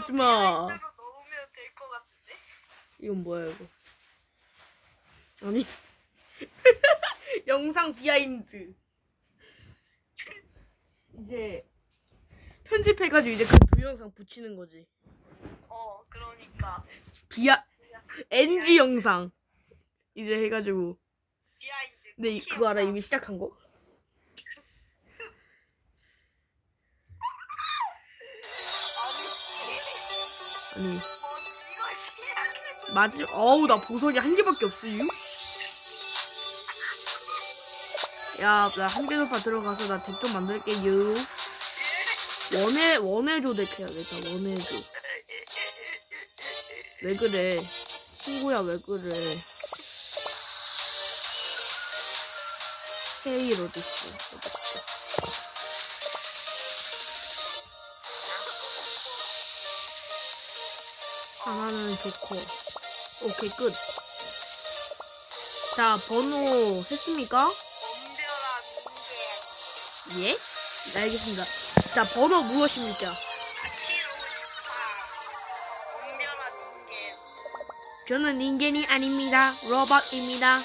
하지마. 대로 넣으면 될 것 같은데. 이건 뭐야 이거? 아니 영상 비하인드. 이제 편집해가지고 이제 그 두 영상 붙이는 거지. 어, 그러니까 비하 NG 영상 이제 해가지고. 비하인드. 근데 이- 그거 알아. 이미 시작한 거? 아니. 맞지? 어우 나 보석이 한 개밖에 없어요. 야, 나 한계도파 들어가서 나 덱 좀 만들게요. 원해 원해줘 덱 해야겠다. 원해줘. 왜 그래? 친구야 왜 그래? 헤일 어딨어? 어딨어? 하나는 조커. 오케이 끝. 자 번호 했습니까? 예? 네, 알겠습니다. 자 번호 무엇입니까? 758. 엄별한 인계. 저는 인간이 아닙니다. 로봇입니다. 아니,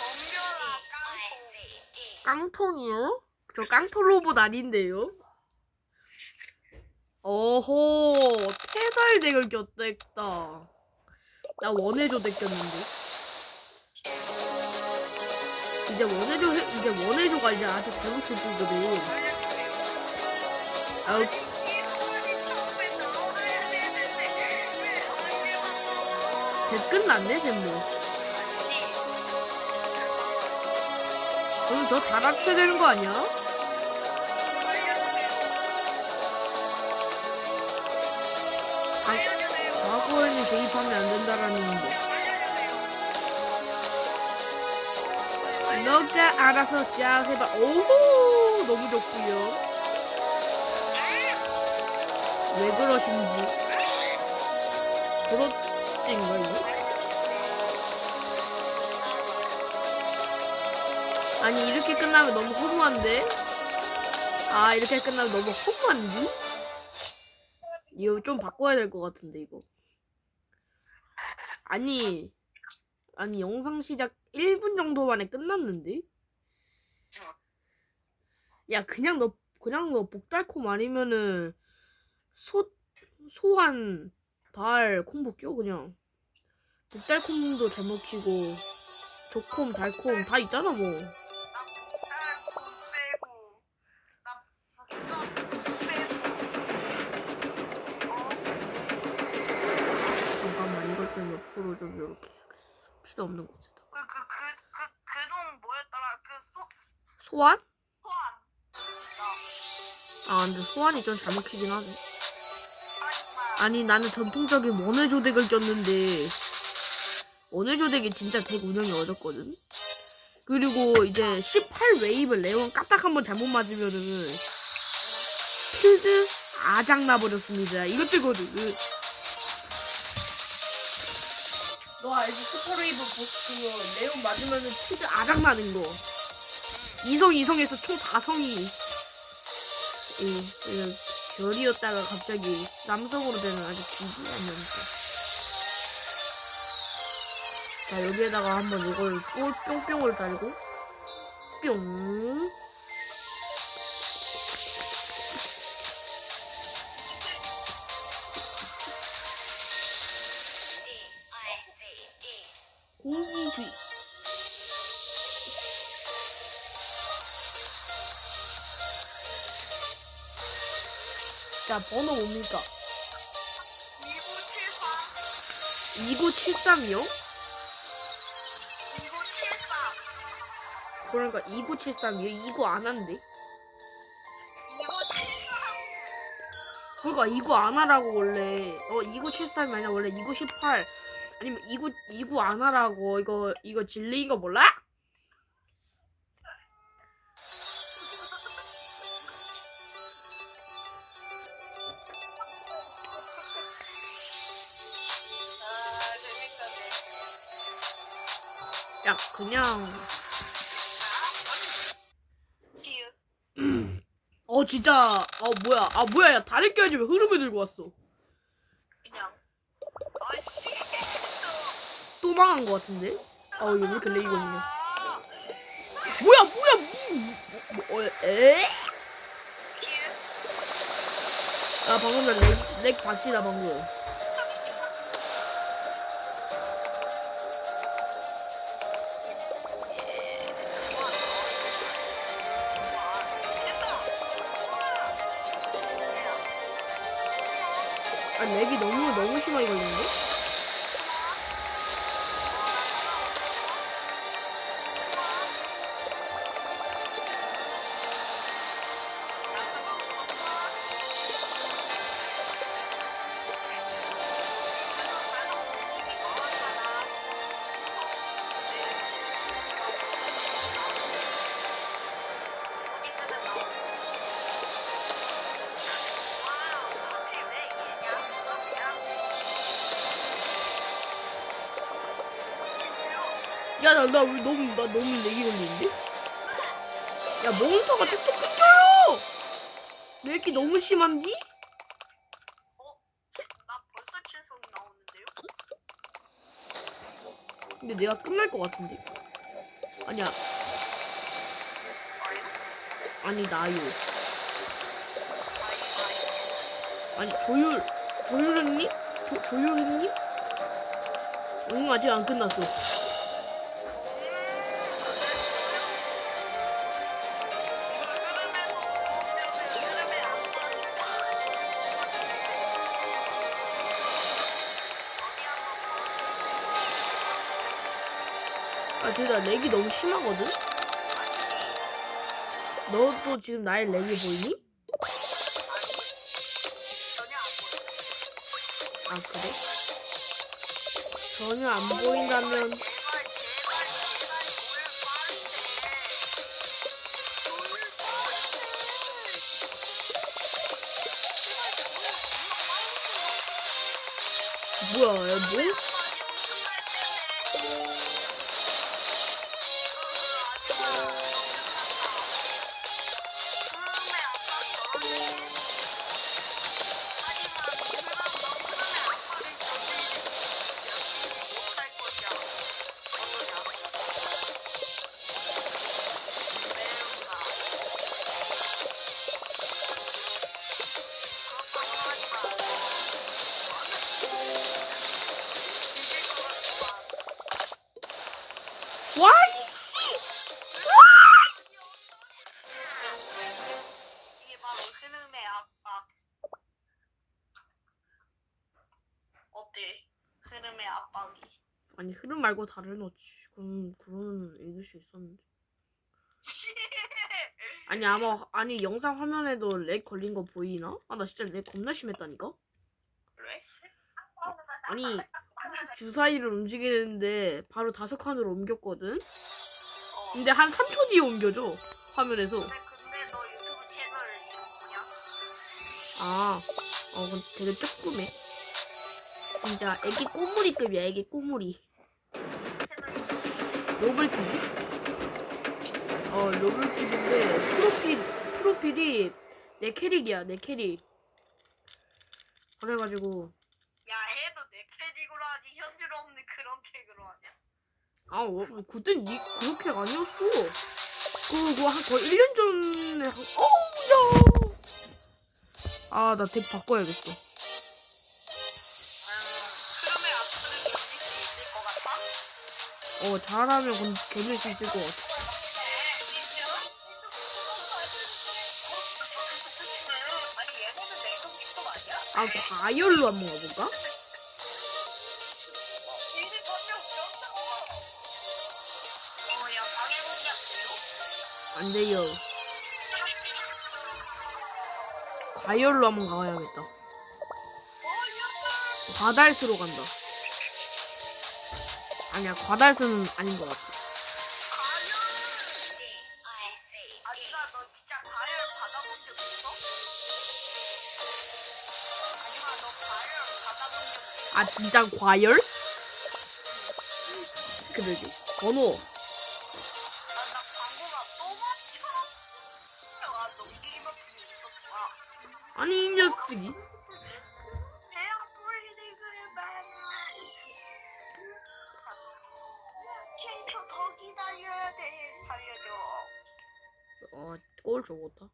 엄별한 깡통. 깡통이요? 저 깡통 로봇 아닌데요? 어호 테달 덱을 꼈댔다. 나 원해줘 덱 꼈는데. 이제 원해줘 해- 이제 원해줘가 이제 아주. 아우 왜 언제만 넣어? 쟤 끝났네 쟤 뭐. 그럼 저다 맞춰야 되는 거 아니야? 너가 알아서 잘 해봐. 오호 너무 좋고요. 왜 그러신지. 그렇진가 이거? 아니 이렇게 끝나면 너무 허무한데? 아 이렇게 끝나면 너무 허무한데? 이거 좀 바꿔야 될 것 같은데 이거. 아니 아니 영상 시작 1분 정도 만에 끝났는데? 야 그냥 너 그냥 너 복달콤 아니면은 소 소환 달 콤보 껴 그냥 복달콤도 잘 먹히고 조콤 달콤 다 있잖아 뭐 없는 곳에다 그 그 그 그그돈 뭐였더라? 그 소, 소환? 소환. 아 근데 소환이 좀잘 먹히긴 하네 아니 나는 전통적인 원해조 덱을 꼈는데 원해조 덱이 진짜 덱 운영이 어렵거든. 그리고 이제 18 웨이브 레온 까딱 한번 잘못 맞으면은 필드 아작 나 버렸습니다. 이것들거든. 너 알지? 18 웨이브 그거 레온 맞으면은 필드 아작 나는 거. 이성 이성에서 총 4성이 예, 예, 별이었다가 갑자기 남성으로 되는 아주 기이한 연주. 자 여기에다가 한번 이걸 또 뿅뿅을 달고 뿅. 자 번호 뭡니까? 2974 2973이요? 2974 그러니까 2973이요? 29안 한대. 2974 그러니까 29안 하라고 원래. 어 2973이 아니라 원래 2918 아니면 29 29 안 하라고 이거 이거 진리인 거 몰라? 야 그냥. 어 진짜 어 뭐야 아 뭐야 야 다리 껴야지 왜 흐름을 들고 왔어 그냥. 아이씨. 또 망한 거 같은데 아 이거 왜 이렇게 아, 뭐야 뭐야 뭐, 뭐, 어, 에? 킬. 아 방금 나렉 렉 봤지 나 방금 아 렉이 너무 너무 심하게 걸리는데 야나 나왜 너무 나 너무 렉이 걸리는데? 야 몬스터가 뚝뚝 끊겨요! 렉이 너무 심한디? 나 벌써 칠성이 나오는데요? 근데 내가 끝날 것 같은데? 아니야. 아니 나요 아니 조율 조율행님 조 조율행님 응 아직 안 끝났어 아 진짜 렉이 너무 심하거든? 너도 지금 나의 렉이 보이니? 아 그래? 전혀 안 보인다면. 뭐야 야, 뭐 와 이씨 이게 바로 흐름의 압박. 어때? 흐름의 압박이. 아니 흐름 말고 다른 어치 그럼 그러면 읽을 수 있었는데 아니 아마 아니 영상 화면에도 렉 걸린 거 보이나? 아 나 진짜 렉 겁나 심했다니까 그래? 아니 주사위를 움직이는데 바로 다섯 칸으로 옮겼거든 어. 근데 한 3초 뒤에 옮겨져 화면에서 근데 근데 너 유튜브 채널 이름 뭐냐? 아, 어, 근데 되게 조그매. 진짜 애기 꼬물이급이야, 애기 꼬물이. 채널 이름 로블 TV? 어, 로블 TV인데 프로필 프로필이 내 캐릭이야, 내 캐릭. 그래가지고 야 해도 내 캐릭으로 하지 현질 없는 그런 캐릭으로 하냐? 아, 어, 그땐 니 그렇게 아니었어. 그, 그거 한 거의 1년 전에 한, 어우, 야! 아, 나 덱 바꿔야겠어. 아, 흐름의 압수를 견딜 수 있을 것 같아? 어, 잘하면 건 견딜 수 있을 것 같아. 아, 과열로 한번 가볼까? 안 돼요. 과열로 한번 가야겠다. 과달수로 간다. 아니야, 과달수는 아닌 것 같아. 아, 진짜 과열? 그러게. 번호. 어골 저거다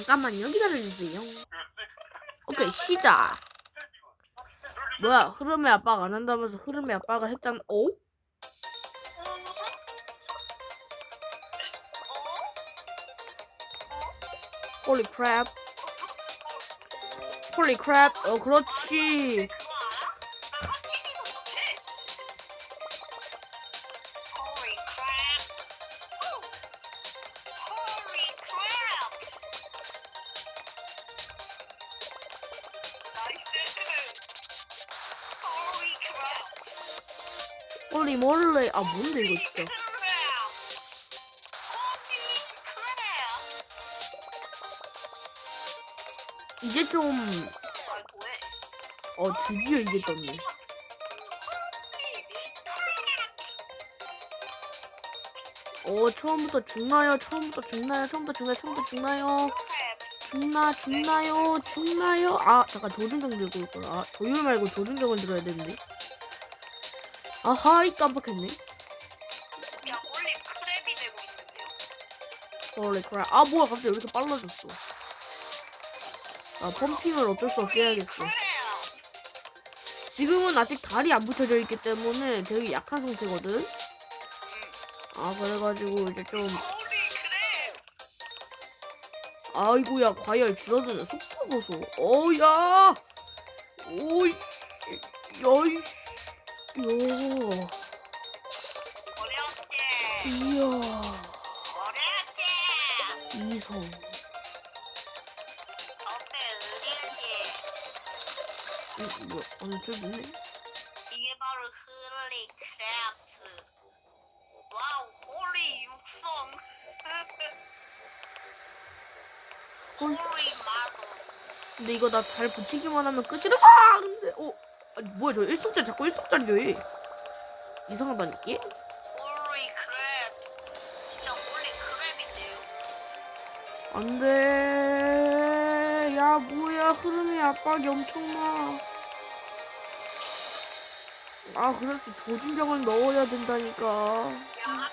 잠깐만요 기다려주세요. 오케이 시작. 뭐야 흐름의 압박 안 한다면서 흐름의 압박을 했잖아. 어? 홀리 크랩 홀리 크랩 어 그렇지 아 뭔데 이거 진짜. 이제 좀? 어 드디어 떴네. 어 처음부터 죽나요? 처음부터 죽나요? 처음부터 죽나요? 처음부터 죽나요? 죽나 죽나요? 죽나요? 아 잠깐 조준경 들고 있구나. 아, 조율 말고 조준경을 들어야 되는데 아하이 깜빡했네. 야, 올리 크랩이 되고 있는데요? 홀리 크랩 아 뭐야 갑자기 왜 이렇게 빨라졌어? 아 펌핑을 어쩔 수 없이 해야겠어. 지금은 아직 다리 안 붙여져 있기 때문에 되게 약한 상태거든? 아 그래가지고 이제 좀! 아이고야 과열 줄어드는 속도 보소. 어야! 오이 여이 요? 이야? 이성? 이 아니 저기 있네 이게 바로 흐르리 크래프트. 와우, 홀리 육성. 홀. 홀리 마블. 근데 이거 나 잘 붙이기만 하면 끝이라서 근데 어 아니 뭐야 저 일속짜리 자꾸 일속짜리 왜 이상하다니까 홀리 크랩. 진짜 홀리 크랩인데요? 안돼. 야 뭐야 흐름이 압박이 엄청나 아 그래서 조준경을 넣어야 된다니까. 야,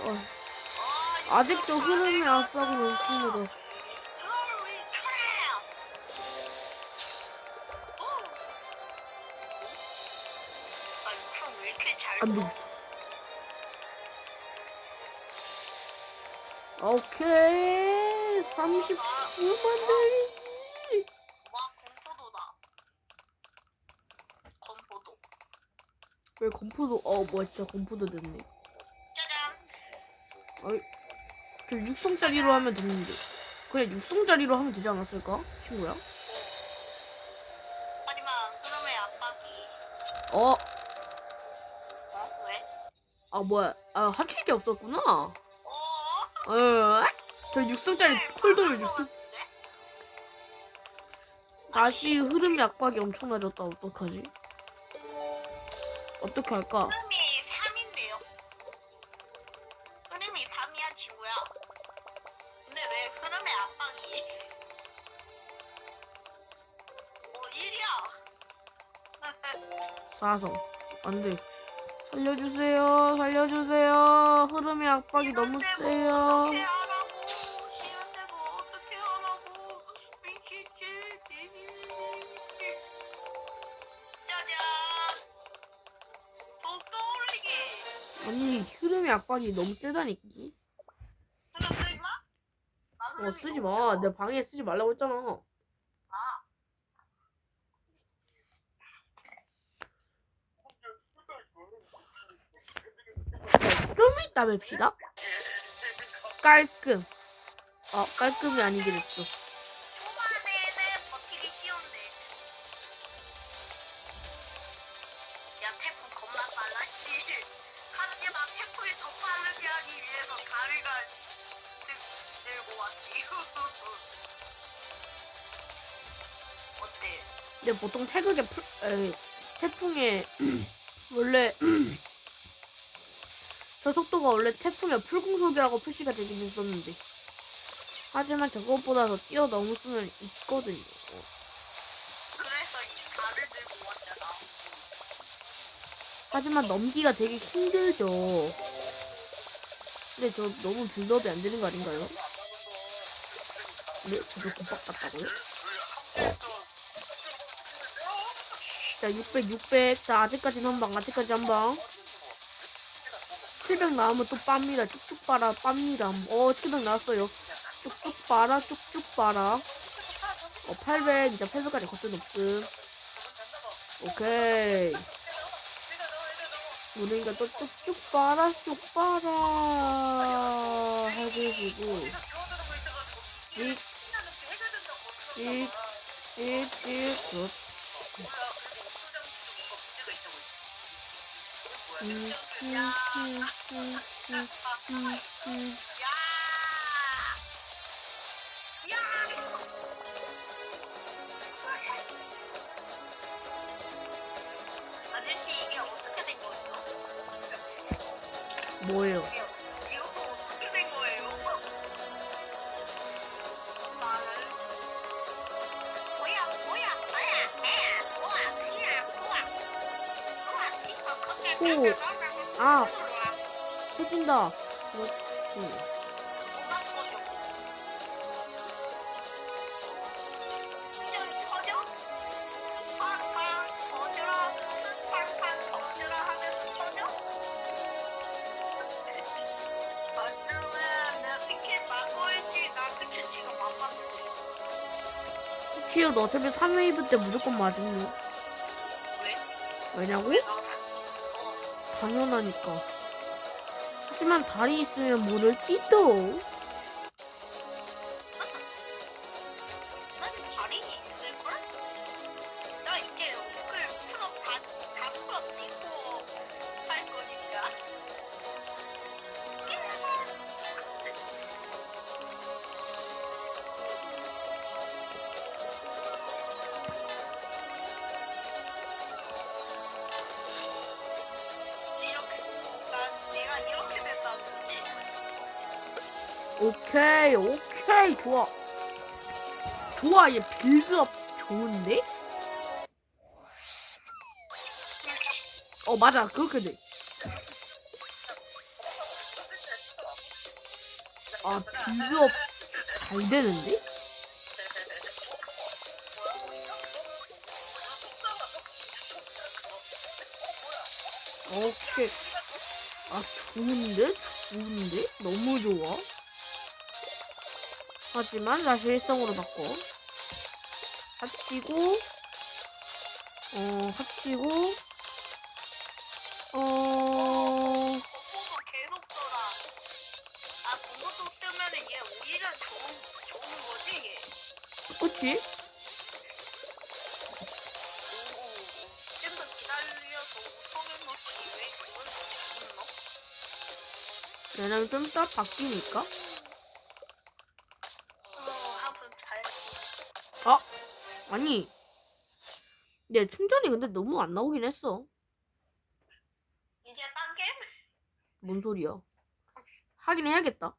어, 어, 아직도 왜 이렇게 잘안 돼? 되겠어. 오케이. 30분 만들기 와, 건포도다. 건포도. 왜 건포도 어 뭐야 진짜 건포도 됐네. 짜잔. 어이 저 육성짜리로 하면 되는데. 그래 육성짜리로 하면 되지 않았을까? 친구야? 하지만 흐름의 압박이. 어? 어? 왜? 아 뭐야. 아 합칠 게 없었구나. 어? 어저 육성짜리 콜도를 육성. 다시 흐름의 압박이 엄청나졌다. 어떡하지 어떻게 할까 흐름이 3인데요? 흐름이 3이야, 친구야. 근데 왜 흐름의 압박이? 어, 1이야. 사성 안돼 살려주세요 살려주세요 흐름의 압박이 너무 세요 압박이 너무 세다니까 근데 어 쓰지 마. 내 방에 쓰지 말라고 했잖아. 아, 좀 이따 뵙시다. 깔끔. 어 깔끔이 아니게 됐어. 보통 태극에 풀, 에, 태풍에 원래 저 속도가 원래 태풍의 풀공속이라고 표시가 되긴 했었는데 하지만 저것보다 더 뛰어넘을 수는 있거든요. 그래서 이 달을 들고 왔잖아. 하지만 넘기가 되게 힘들죠. 근데 저 너무 빌드업이 안 되는 거 아닌가요? 네, 저도 곱박 같다고요? 자, 600, 600. 자, 아직까지는 한 방, 아직까지 한 방. 700 나오면 또 빱니다. 쭉쭉 빨아, 빱니다. 어, 700 나왔어요. 쭉쭉 빨아, 쭉쭉 빨아. 어, 800. 이제 800까지 거뜬 없음. 오케이. 우리가 또 쭉쭉 빨아, 쭉 빨아. 해주시고. 찍, 찍, 찍, 찍. 뭐예요? 스킬 지금 안 맞는데 키어 너 어차피 3웨이브 때 무조건 맞음요. 왜? 왜냐고? 당연하니까. 하지만 다리 있으면 모를지도. 좋아. 좋아, 얘 빌드업 좋은데? 어, 맞아, 그렇게 돼. 아, 빌드업 잘 되는데? 오케이. 아, 좋은데? 좋은데? 너무 좋아. 하지만 다시 일성으로 바꿔. 합치고, 어, 합치고, 어. 아, 공모도 뜨면은 얘 오히려 좋은, 좋은 거지, 얘. 그치? 오, 좀 더 기다려서 우성의 모습이 왜 그걸 못했노? 왜냐면 좀 이따 바뀌니까. 아니, 내 충전이 근데 너무 안 나오긴 했어. 이제 딴 게임? 뭔 소리야. 하긴 해야겠다.